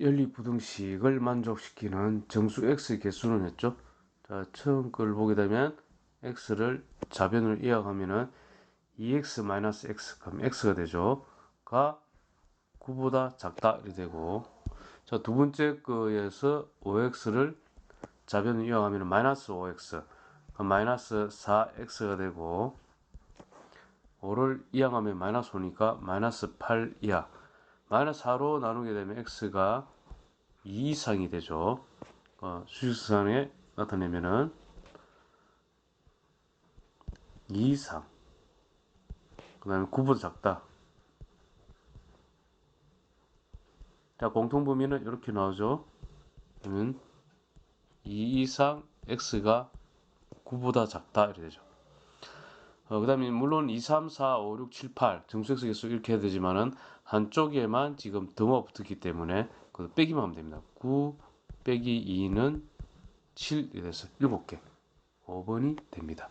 연립부등식을 만족시키는 정수 x 개수는 했죠. 자, 처음 걸 보게 되면 x를 좌변으로 이어가면은 2x-x 그럼 x가 되죠. 가 9보다 작다 이렇게 되고 자, 두 번째 거에서 5x를 좌변으로 이어가면 마이너스 5x 그럼 마이너스 4x가 되고 5를 이항하면 마이너스 5니까 마이너스 8 이하 마이너스 4로 나누게 되면 x가 2 이상이 되죠. 어, 수식상에 나타내면은 2 이상 그 다음에 9보다 작다. 자, 공통 범위는 이렇게 나오죠. 그러면 2 이상 x가 9보다 작다 이렇게 되죠. 어, 그 다음에 물론 2, 3, 4, 5, 6, 7, 8 정수액수 개수 이렇게 해야 되지만은 한쪽에만 지금 더모가 붙었기 때문에 그 빼기만 하면 됩니다. 9 빼기 2는 7이 돼서 7개 5번이 됩니다.